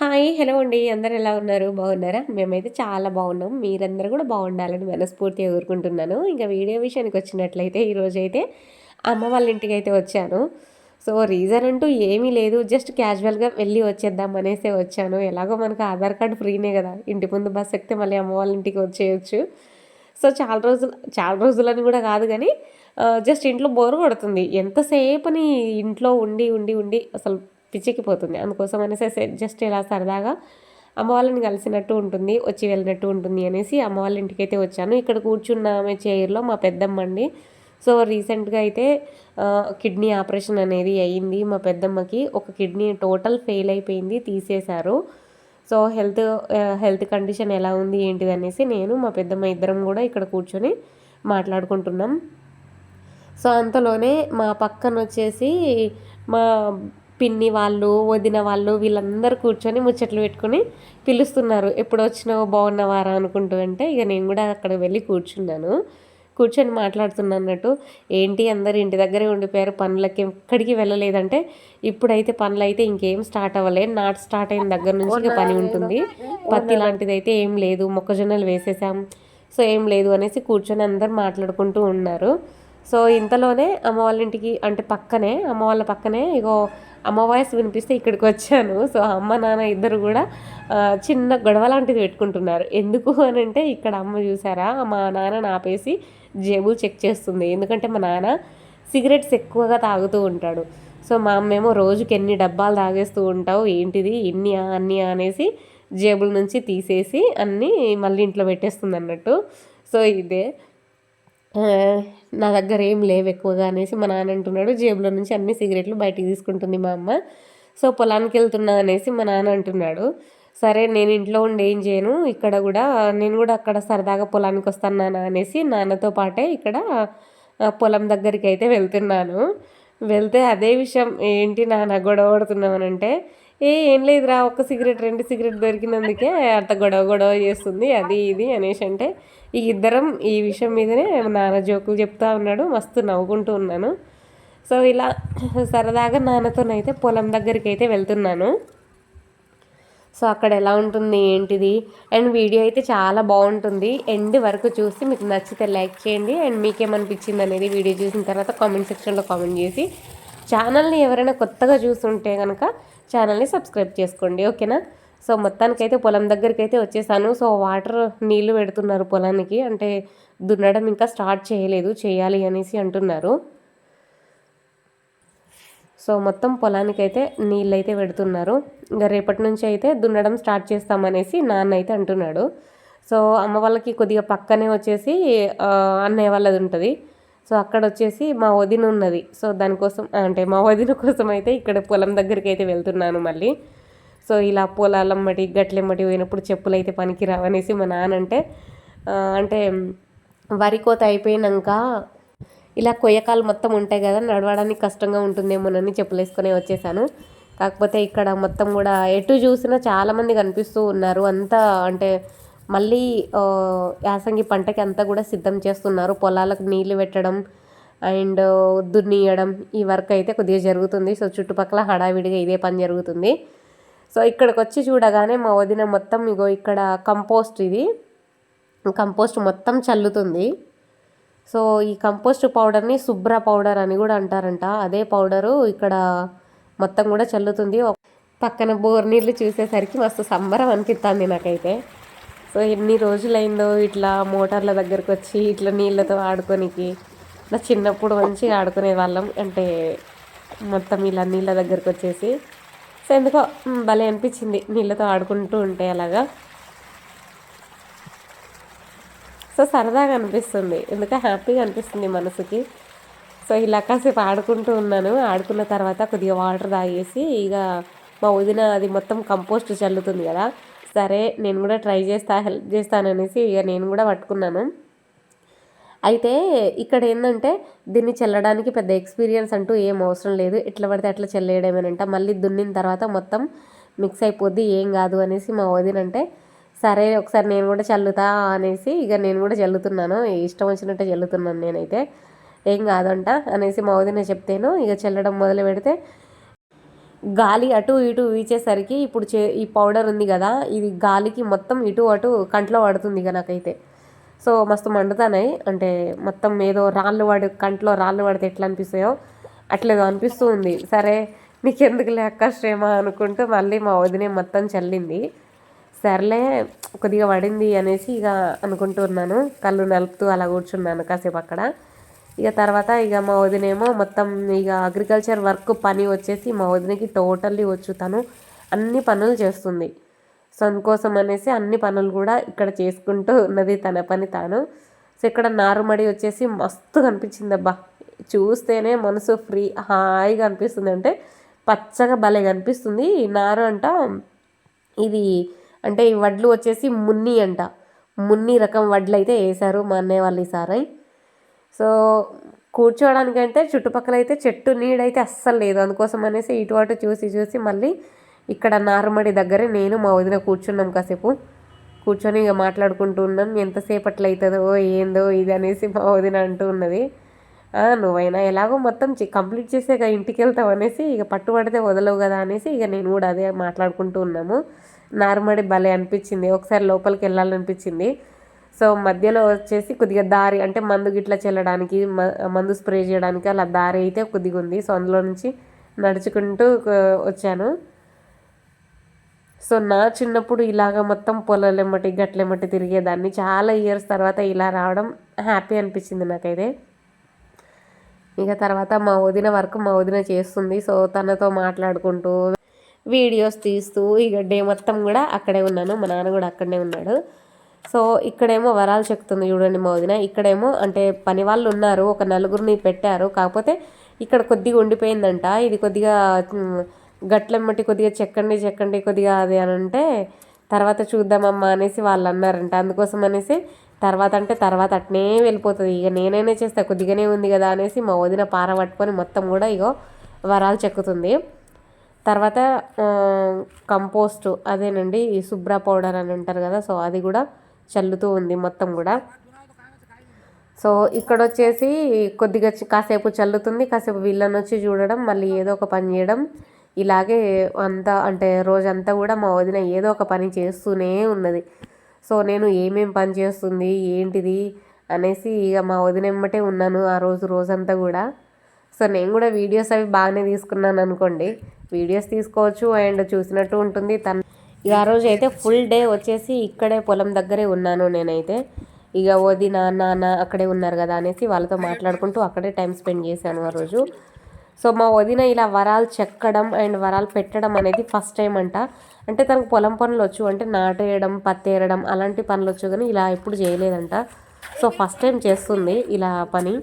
Hi hello అండి. అందరు ఎలా ఉన్నారు? బాగున్నారా? మేమైతే చాలా బాగున్నాం. మీరందరూ కూడా బాగుండాలని మనస్ఫూర్తిగా కోరుకుంటున్నాను. ఇంకా వీడియో విషయానికి వచ్చినట్లయితే ఈరోజు అయితే అమ్మ వాళ్ళ ఇంటికి అయితే వచ్చాను. సో రీజన్ అంటూ ఏమీ లేదు. జస్ట్ క్యాజువల్గా వెళ్ళి వచ్చేద్దాం అనేసి వచ్చాను. ఎలాగో మనకు ఆధార్ కార్డు ఫ్రీనే కదా. ఇంటి ముందు బస్ ఎక్కితే మళ్ళీ అమ్మ వాళ్ళ ఇంటికి వచ్చేయచ్చు. సో చాలా రోజులు చాలా రోజులని కూడా కాదు కానీ జస్ట్ ఇంట్లో బోర్ కొడుతుంది. ఎంతసేపని ఇంట్లో ఉండి ఉండి ఉండి అసలు పిచ్చెక్కిపోతుంది. అందుకోసం అనేసి జస్ట్ ఇలా సరదాగా అమ్మ వాళ్ళని కలిసినట్టు ఉంటుంది వచ్చి వెళ్ళినట్టు ఉంటుంది అనేసి అమ్మ వాళ్ళ ఇంటికి అయితే వచ్చాను. ఇక్కడ కూర్చున్న ఆమె చైర్లో మా పెద్దమ్మ అండి. సో రీసెంట్గా అయితే కిడ్నీ ఆపరేషన్ అనేది అయ్యింది మా పెద్దమ్మకి. ఒక కిడ్నీ టోటల్ ఫెయిల్ అయిపోయింది తీసేశారు. సో హెల్త్ హెల్త్ కండిషన్ ఎలా ఉంది ఏంటిది అనేసి నేను మా పెద్దమ్మ ఇద్దరం కూడా ఇక్కడ కూర్చొని మాట్లాడుకుంటున్నాం. సో అంతలోనే మా పక్కన వచ్చేసి మా పిన్ని వాళ్ళు వదిన వాళ్ళు వీళ్ళందరూ కూర్చొని ముచ్చట్లు పెట్టుకొని పిలుస్తున్నారు. ఎప్పుడు వచ్చినావు బాగున్నవారా అనుకుంటూ అంటే ఇక నేను కూడా అక్కడ వెళ్ళి కూర్చున్నాను. కూర్చొని మాట్లాడుతున్నట్టు ఏంటి అందరు ఇంటి దగ్గరే ఉండిపోయారు పనులకి ఎక్కడికి వెళ్ళలేదంటే ఇప్పుడైతే పనులు అయితే ఇంకేం స్టార్ట్ అవ్వలేదు నాట్ స్టార్ట్ అయిన దగ్గర నుంచి పని ఉంటుంది. పత్తి లాంటిది అయితే ఏం లేదు మొక్కజొన్నలు వేసేసాం. సో ఏం లేదు అనేసి కూర్చొని అందరు మాట్లాడుకుంటూ ఉన్నారు. సో ఇంతలోనే అమ్మ వాళ్ళ ఇంటికి అంటే పక్కనే అమ్మ వాళ్ళ పక్కనే ఇగో అమ్మ వాయిస్ వినిపిస్తే ఇక్కడికి వచ్చాను. సో అమ్మ నాన్న ఇద్దరు కూడా చిన్న గొడవ లాంటిది పెట్టుకుంటున్నారు. ఎందుకు అని అంటే ఇక్కడ అమ్మ చూసారా? మా నాన్న ఆపేసి జేబులు చెక్ చేస్తుంది. ఎందుకంటే మా నాన్న సిగరెట్స్ ఎక్కువగా తాగుతూ ఉంటాడు. సో మా అమ్మేమో రోజుకి ఎన్ని డబ్బాలు తాగేస్తూ ఉంటావు? ఏంటిది? ఇన్ని అన్ని అనేసి జేబుల నుంచి తీసేసి అన్నీ మళ్ళీ ఇంట్లో పెట్టేస్తుంది అన్నట్టు. సో ఇదే. నా దగ్గర ఏం లేవు ఎక్కువగా అనేసి మా నాన్న అంటున్నాడు. జేబులో నుంచి అన్ని సిగరెట్లు బయటికి తీసుకుంటుంది మా అమ్మ. సో పొలానికి వెళ్తున్నా అనేసి మా నాన్న అంటున్నాడు. సరే నేను ఇంట్లో ఉండి ఏం చేయను? ఇక్కడ కూడా నేను కూడా అక్కడ సరదాగా పొలానికి వస్తాను అనేసి నాన్నతో పాటే ఇక్కడ పొలం దగ్గరికి అయితే వెళ్తున్నాను. వెళ్తే అదే విషయం ఏంటి నాన్న గొడవ పడుతున్నామనంటే ఏ ఏం లేదురా ఒక్క సిగరెట్ రెండు సిగరెట్ దొరికినందుకే అంత గొడవ గొడవ చేస్తుంది అది ఇది అనేసి అంటే ఈ ఇద్దరం ఈ విషయం మీదనే నాన్న జోకులు చెప్తా ఉన్నాడు మస్తు నవ్వుకుంటూ ఉన్నాను. సో ఇలా సరదాగా నాన్నతోనైతే పొలం దగ్గరికి అయితే వెళ్తున్నాను. సో అక్కడ ఎలా ఉంటుంది ఏంటిది? అండ్ వీడియో అయితే చాలా బాగుంటుంది. ఎండ్ వరకు చూసి మీకు నచ్చితే లైక్ చేయండి. అండ్ మీకేమనిపించింది అనేది వీడియో చూసిన తర్వాత కామెంట్ సెక్షన్లో కామెంట్ చేసి ఛానల్ని ఎవరైనా కొత్తగా చూస్తుంటే కనుక ఛానల్ని సబ్స్క్రైబ్ చేసుకోండి ఓకేనా? సో మొత్తానికైతే పొలం దగ్గరికి అయితే వచ్చేసాను. సో వాటర్ నీళ్ళు పెడుతున్నారు పొలానికి. అంటే దున్నడం ఇంకా స్టార్ట్ చేయలేదు చేయాలి అనేసి అంటున్నారు. సో మొత్తం పొలానికి అయితే నీళ్ళు అయితే పెడుతున్నారు. ఇంకా రేపటి నుంచి అయితే దున్నడం స్టార్ట్ చేస్తామనేసి నాన్న అయితే అంటున్నాడు. సో అమ్మ వాళ్ళకి కొద్దిగా పక్కనే వచ్చేసి అన్నయ్య వాళ్ళది ఉంటుంది. సో అక్కడ వచ్చేసి మా వదిన ఉన్నది. సో దానికోసం అంటే మా వదిన కోసం అయితే ఇక్కడ పొలం దగ్గరికి అయితే వెళ్తున్నాను మళ్ళీ. సో ఇలా పొలాలమ్మటి గట్లెమ్మటి పోయినప్పుడు చెప్పులు అయితే పనికిరావనేసి మా నాన్నంటే అంటే అంటే వరి కోత అయిపోయినాక ఇలా కొయ్యకాలు మొత్తం ఉంటాయి కదా నడవడానికి కష్టంగా ఉంటుందేమోనని చెప్పులు వేసుకొని వచ్చేసాను. కాకపోతే ఇక్కడ మొత్తం కూడా ఎటు చూసినా చాలామంది కనిపిస్తూ ఉన్నారు. అంతా అంటే మళ్ళీ యాసంగి పంటకి అంతా కూడా సిద్ధం చేస్తున్నారు. పొలాలకు నీళ్ళు పెట్టడం అండ్ దున్నియడం ఈ వర్క్ అయితే కొద్దిగా జరుగుతుంది. సో చుట్టుపక్కల హడావిడిగా ఇదే పని జరుగుతుంది. సో ఇక్కడికి వచ్చి చూడగానే మా వదిన మొత్తం ఇగో ఇక్కడ కంపోస్ట్ ఇది. కంపోస్ట్ మొత్తం చల్లుతుంది. సో ఈ కంపోస్ట్ పౌడర్ని శుభ్ర పౌడర్ అని కూడా అంటారంట. అదే పౌడరు ఇక్కడ మొత్తం కూడా చల్లుతుంది. పక్కన బోర్ నీళ్ళు చూసేసరికి మస్తు సంబరం అనిపిస్తుంది నాకైతే. సో ఎన్ని రోజులైందో ఇట్లా మోటార్ల దగ్గరకు వచ్చి ఇట్లా నీళ్ళతో ఆడుకోనికి. నా చిన్నప్పుడు మంచిగా ఆడుకునే వాళ్ళం. అంటే మొత్తం ఇలా నీళ్ళ దగ్గరకు వచ్చేసి. సో ఎందుకో భలే అనిపించింది నీళ్ళతో ఆడుకుంటూ ఉంటే అలాగా. సో సరదాగా అనిపిస్తుంది. ఎందుకంటే హ్యాపీగా అనిపిస్తుంది మనసుకి. సో ఇలా కాసేపు ఆడుకుంటూ ఉన్నాను. ఆడుకున్న తర్వాత కొద్దిగా వాటర్ తాగేసి ఇక మా వదిన అది మొత్తం కంపోస్ట్ చల్లుతుంది కదా. సరే నేను కూడా ట్రై చేస్తా హెల్ప్ చేస్తాననేసి ఇక నేను కూడా పట్టుకున్నాను. అయితే ఇక్కడ ఏంటంటే దీన్ని చల్లడానికి పెద్ద ఎక్స్పీరియన్స్ అంటూ ఏం అవసరం లేదు. ఎట్లా పడితే అట్లా చల్లేయడమేనంట. మళ్ళీ దున్నిన తర్వాత మొత్తం మిక్స్ అయిపోద్ది ఏం కాదు అనేసి మా వదినంటే సరే ఒకసారి నేను కూడా చల్లుతా అనేసి ఇక నేను కూడా చల్లుతున్నాను. ఇష్టం వచ్చినట్టే చల్లుతున్నాను నేనైతే. ఏం కాదంట అనేసి మా వదిన చెప్తేను ఇక చల్లడం మొదలు పెడితే గాలి అటు ఇటు వీచేసరికి ఇప్పుడు చే ఈ పౌడర్ ఉంది కదా ఇది గాలికి మొత్తం ఇటు అటు కంట్లో పడుతుంది ఇక నాకైతే. సో మస్తు మండుతానాయి అంటే మొత్తం ఏదో రాళ్ళు పడి కంట్లో రాళ్ళు పడితే ఎట్లా అనిపిస్తాయో అట్లేదో అనిపిస్తూ ఉంది. సరే నీకెందుకు లెక్క శ్రమ అనుకుంటూ మళ్ళీ మా వదినే మొత్తం చల్లింది. సర్లే కొద్దిగా పడింది అనేసి ఇక అనుకుంటున్నాను కళ్ళు నలుపుతూ అలా కూర్చున్నాను కాసేపు అక్కడ. ఇక తర్వాత ఇక మా వదినేమో మొత్తం ఇక అగ్రికల్చర్ వర్క్ పని వచ్చేసి మా వదినకి టోటల్లీ వచ్చు. తను అన్ని పనులు చేస్తుంది. సో అందుకోసం అనేసి అన్ని పనులు కూడా ఇక్కడ చేసుకుంటూ ఉన్నది తన పని తాను. సో ఇక్కడ నారుమడి వచ్చేసి మస్తు కనిపించింది అబ్బా. చూస్తేనే మనసు ఫ్రీ హాయిగా అనిపిస్తుంది. అంటే పచ్చగా భలే కనిపిస్తుంది. నారు అంట ఇది అంటే ఈ వడ్లు వచ్చేసి మున్ని అంట. మున్ని రకం వడ్లు అయితే వేశారు మా అన్నయ్య వాళ్ళు ఈసారి సో కూర్చోవడానికంటే చుట్టుపక్కల అయితే చెట్టు నీడైతే అస్సలు లేదు. అందుకోసం అనేసి ఇటు అటు చూసి చూసి మళ్ళీ ఇక్కడ నారుమడి దగ్గరే నేను మా వదిన కూర్చున్నాం కాసేపు. కూర్చొని ఇక మాట్లాడుకుంటూ ఉన్నాం. ఎంతసేపట్లో అవుతుందో ఏందో ఇది అనేసి మా వదిన అంటూ ఉన్నది. నువ్వైనా ఎలాగో మొత్తం కంప్లీట్ చేసాక ఇంటికి వెళ్తావు అనేసి ఇక పట్టుబడితే వదలవు కదా అనేసి ఇక నేను కూడా అదే మాట్లాడుకుంటూ ఉన్నాము. నారుమడి భలే అనిపించింది. ఒకసారి లోపలికి వెళ్ళాలనిపించింది. సో మధ్యలో వచ్చేసి కొద్దిగా దారి అంటే మందు గిట్లా చల్లడానికి మందు స్ప్రే చేయడానికి అలా దారి అయితే కొద్దిగా ఉంది సో అందులో నుంచి నడుచుకుంటూ వచ్చాను. సో నా చిన్నప్పుడు ఇలాగ మొత్తం పొలాలెమ్మటి గట్లెమ్మటి తిరిగేదాన్ని. చాలా ఇయర్స్ తర్వాత ఇలా రావడం హ్యాపీ అనిపించింది నాకైతే. ఇక తర్వాత మా వదిన వర్క్ మా వదిన చేస్తుంది. సో తనతో మాట్లాడుకుంటూ వీడియోస్ తీస్తూ ఇక డే మొత్తం కూడా అక్కడే ఉన్నాను. మా నాన్న కూడా అక్కడనే ఉన్నాడు. సో ఇక్కడేమో వరాలు చెక్కుతుంది చూడండి మా వదిన ఇక్కడేమో అంటే పని వాళ్ళు ఉన్నారు ఒక నలుగురిని పెట్టారు. కాకపోతే ఇక్కడ కొద్దిగా ఉండిపోయిందంట. ఇది కొద్దిగా గట్లెమ్మటి కొద్దిగా చెక్కండి చెక్కండి కొద్దిగా అది అని అంటే తర్వాత చూద్దామమ్మా అనేసి వాళ్ళు అన్నారంట. అందుకోసం అనేసి తర్వాత అంటే తర్వాత అట్నే వెళ్ళిపోతుంది. ఇక నేనైనా చేస్తా కొద్దిగానే ఉంది కదా అనేసి మా వదిన పార పట్టుకొని మొత్తం కూడా ఇగో వరాలు చెక్కుతుంది. తర్వాత కంపోస్ట్ అదేనండి ఈ శుభ్ర పౌడర్ అని అంటారు కదా సో అది కూడా చల్లుతూ ఉంది మొత్తం కూడా. సో ఇక్కడ వచ్చేసి కొద్దిగా కాసేపు చల్లుతుంది కాసేపు వీళ్ళని వచ్చి చూడడం మళ్ళీ ఏదో ఒక పని చేయడం. ఇలాగే అంతా అంటే రోజంతా కూడా మా వదిన ఏదో ఒక పని చేస్తూనే ఉన్నది. సో నేను ఏమేం పని చేస్తుంది ఏంటిది అనేసి ఇక మా వదినెమ్మటే ఉన్నాను ఆ రోజు రోజంతా కూడా. సో నేను కూడా వీడియోస్ అవి బాగానే తీసుకున్నాను అనుకోండి. వీడియోస్ తీసుకోవచ్చు అండ్ చూసినట్టు ఉంటుంది తను ఇక ఆ రోజు అయితే ఫుల్ డే వచ్చేసి ఇక్కడే పొలం దగ్గరే ఉన్నాను నేనైతే. ఇక వదిన నాన్న అక్కడే ఉన్నారు కదా అనేసి వాళ్ళతో మాట్లాడుకుంటూ అక్కడే టైం స్పెండ్ చేశాను ఆ రోజు. సో మా వదిన ఇలా వరాలు చెక్కడం అండ్ వరాలు పెట్టడం అనేది ఫస్ట్ టైం అంట. అంటే తనకు పొలం పనులు వచ్చు అంటే నాటేయడం పత్తేరడం అలాంటి పనులు వచ్చు కానీ ఇలా ఎప్పుడు చేయలేదంట. సో ఫస్ట్ టైం చేస్తుంది ఇలా పని.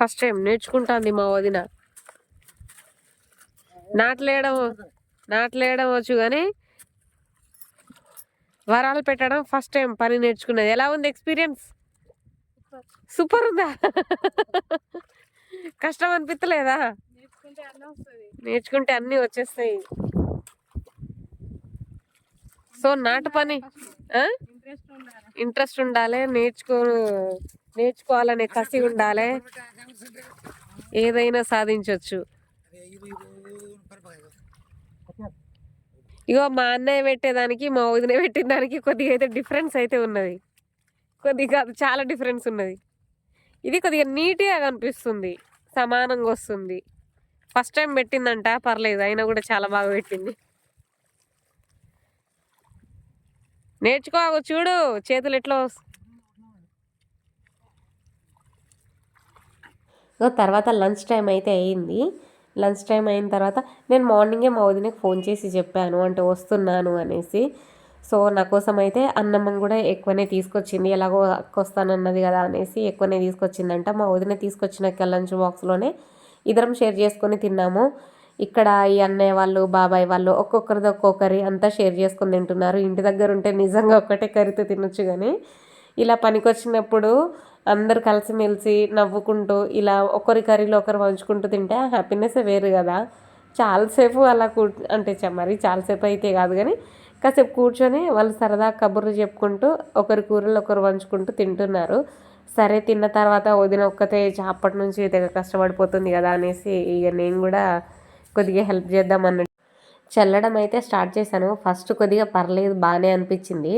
ఫస్ట్ టైం నేర్చుకుంటుంది మా వదిన. నాట్లేయడం నాట్లేయడం వచ్చు కానీ వరాలు పెట్టడం ఫస్ట్ టైం పని నేర్చుకున్నది. ఎలా ఉంది ఎక్స్పీరియన్స్ సూపర్ ఉందా? కష్టం అనిపించలేదా నేర్చుకుంటే అన్నీ వచ్చేస్తాయి. సో నాటు పని ఇంట్రెస్ట్ ఉండాలి. నేర్చుకో నేర్చుకోవాలనే కసి ఉండాలి. ఏదైనా సాధించవచ్చు ఇగో మా అన్నయ్య పెట్టేదానికి మా వదిన పెట్టిన దానికి కొద్దిగా అయితే డిఫరెన్స్ అయితే ఉన్నది. కొద్దిగా చాలా డిఫరెన్స్ ఉన్నది. ఇది కొద్దిగా నీట్గా కనిపిస్తుంది. సమానంగా వస్తుంది. ఫస్ట్ టైం పెట్టిందంట పర్లేదు అయినా కూడా చాలా బాగా పెట్టింది. నేర్చుకో చూడు చేతులు ఎట్లా తర్వాత లంచ్ టైం అయితే అయింది. లంచ్ టైం అయిన తర్వాత నేను మార్నింగే మా వదినకి ఫోన్ చేసి చెప్పాను అంటే వస్తున్నాను అనేసి. సో నా కోసం అయితే అన్నం కూడా ఎక్కువనే తీసుకొచ్చింది ఎలాగో వస్తానన్నది కదా అనేసి ఎక్కువనే తీసుకొచ్చిందంట. మా వదిన తీసుకొచ్చిన లంచ్ బాక్స్లోనే ఇద్దరం షేర్ చేసుకొని తిన్నాము. ఇక్కడ ఈ అన్నయ్య వాళ్ళు బాబాయ్ వాళ్ళు ఒక్కొక్కరిది ఒక్కొక్కరి అంతా షేర్ చేసుకొని తింటున్నారు. ఇంటి దగ్గర ఉంటే నిజంగా ఒక్కటే కరితో తినొచ్చు కానీ ఇలా పనికొచ్చినప్పుడు అందరు కలిసిమెలిసి నవ్వుకుంటూ ఇలా ఒకరి కర్రీలో ఒకరు పంచుకుంటూ తింటే హ్యాపీనెస్ వేరు కదా. చాలాసేపు అలా కూ అంటే మరి చాలాసేపు అయితే కాదు కానీ కాసేపు కూర్చొని వాళ్ళు సరదా కబుర్లు చెప్పుకుంటూ ఒకరి కూరలు ఒకరు వంచుకుంటూ తింటున్నారు. సరే తిన్న తర్వాత వదిన ఒక్కతే అప్పటి నుంచి తెగ కష్టపడిపోతుంది కదా అనేసి ఇక నేను కూడా కొద్దిగా హెల్ప్ చేద్దాం అన్నట్టు చల్లడం అయితే స్టార్ట్ చేశాను. ఫస్ట్ కొద్దిగా పర్లేదు బాగానే అనిపించింది.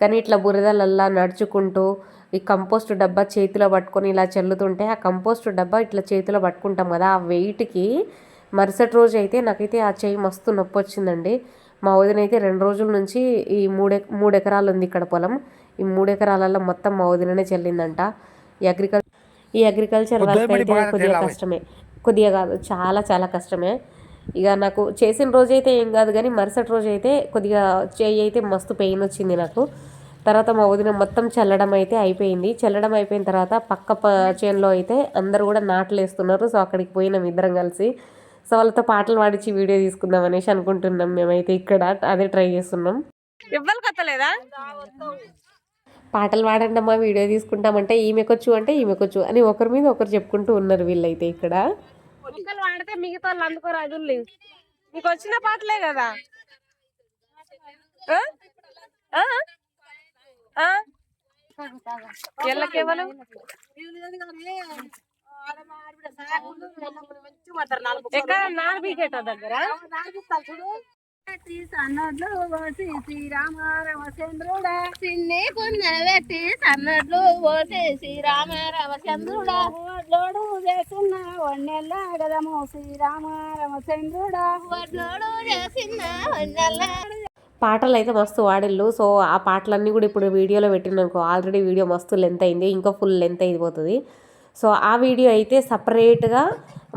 కానీ ఇట్లా బురదలల్లా నడుచుకుంటూ ఈ కంపోస్ట్ డబ్బా చేతిలో పట్టుకొని ఇలా చల్లుతుంటే ఆ కంపోస్ట్ డబ్బా ఇట్లా చేతిలో పట్టుకుంటాం కదా ఆ వెయిట్కి మరుసటి రోజు అయితే నాకైతే ఆ చెయ్యి మస్తు నొప్పి వచ్చిందండి. మా వదిన అయితే రెండు రోజుల నుంచి ఈ మూడు మూడు ఎకరాలు ఉంది ఇక్కడ పొలం. ఈ మూడు ఎకరాలలో మొత్తం మా వదిననే చెల్లిందంట. ఈ అగ్రికల్చర్ ఈ అగ్రికల్చర్ వర్క్ అయితే కొద్దిగా కష్టమే. కొద్దిగా కాదు చాలా చాలా కష్టమే. ఇక నాకు చేసిన రోజు అయితే ఏం కాదు కానీ మరుసటి రోజు అయితే కొద్దిగా చేయి అయితే మస్తు పెయిన్ వచ్చింది నాకు. తర్వాత మా వదిన మొత్తం చల్లడం అయితే అయిపోయింది. చల్లడం అయిపోయిన తర్వాత పక్క ప చేనులో అయితే అందరూ కూడా నాట్లు వేస్తున్నారు సో అక్కడికి పోయినాం ఇద్దరం కలిసి. సో వాళ్ళతో పాటలు పాడించి వీడియో తీసుకుందాం అనేసి అనుకుంటున్నాం మేమైతే ఇక్కడ. అదే ట్రై చేస్తున్నాం. ఇవ్వాలి కత్తలేదా? పాటలు పాడండమ్మా వీడియో తీసుకుంటామంటే ఈమెకొచ్చు అంటే ఈమెకొచ్చు అని ఒకరి మీద ఒకరు చెప్పుకుంటూ ఉన్నారు వీళ్ళైతే ఇక్కడ. ఒక్కరు వాడితే మిగతా వాళ్ళు నీకు వచ్చిన పాటలే కదా? ఎల్లకెవలు ఎక్కడ? నార్బికేట దగ్గర? సన్నడ్లు పోసి శ్రీరామ రామచంద్రుడా చిన్ని కుందర పెట్టి సన్నడ్లు పోసి శ్రీరామ రామచంద్రుడా వడ్లోడు చేసిన వన్నెల్ల గదము శ్రీరామ రామచంద్రుడా వడ్లోడు చేసిన వన్నెల్ల పాటలు అయితే మస్తు వాడిల్లు. సో ఆ పాటలన్నీ కూడా ఇప్పుడు వీడియోలో పెట్టిననుకో ఆల్రెడీ వీడియో మస్తు లెంత్ అయింది. ఇంకా ఫుల్ లెంత్ అయిపోతుంది. సో ఆ వీడియో అయితే సపరేట్గా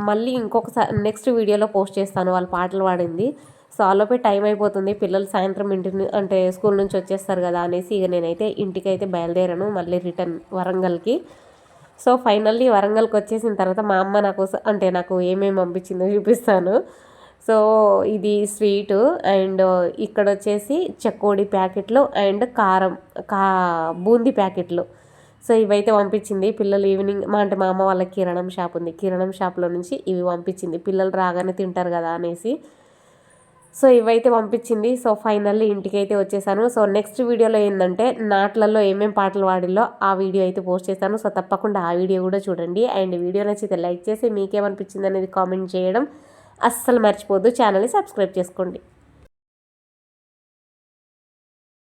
మళ్ళీ ఇంకొకసారి నెక్స్ట్ వీడియోలో పోస్ట్ చేస్తాను. వాళ్ళ పాటలు పాడింది. సో ఆలోపే టైం అయిపోతుంది. పిల్లలు సాయంత్రం ఇంటి అంటే స్కూల్ నుంచి వచ్చేస్తారు కదా అనేసి ఇక నేనైతే ఇంటికి అయితే బయలుదేరాను మళ్ళీ రిటర్న్ వరంగల్కి. సో ఫైనల్లీ వరంగల్కి వచ్చేసిన తర్వాత మా అమ్మ నాకు అంటే నాకు ఏమేమి పంపించిందో చూపిస్తాను. సో ఇది స్వీటు అండ్ ఇక్కడ వచ్చేసి చెకోడి ప్యాకెట్లు అండ్ కారం కా బూందీ ప్యాకెట్లు. సో ఇవైతే పంపించింది పిల్లలు ఈవినింగ్ మా అంటే మా అమ్మ వాళ్ళకి కిరణం షాప్ ఉంది. కిరణం షాప్లో నుంచి ఇవి పంపించింది. పిల్లలు రాగానే తింటారు కదా అనేసి. సో ఇవైతే పంపించింది. సో ఫైనల్లీ ఇంటికి అయితే వచ్చేసాను. సో నెక్స్ట్ వీడియోలో ఏంటంటే నాట్లలో ఏమేం పాటలు పాడిల్లో ఆ వీడియో అయితే పోస్ట్ చేస్తాను. సో తప్పకుండా ఆ వీడియో కూడా చూడండి. అండ్ వీడియో నచ్చితే లైక్ చేసి మీకేమనిపించింది అనేది కామెంట్ చేయడం. అస్సలు మర్చిపోద్దు ఛానల్ని సబ్స్క్రైబ్ చేసుకోండి.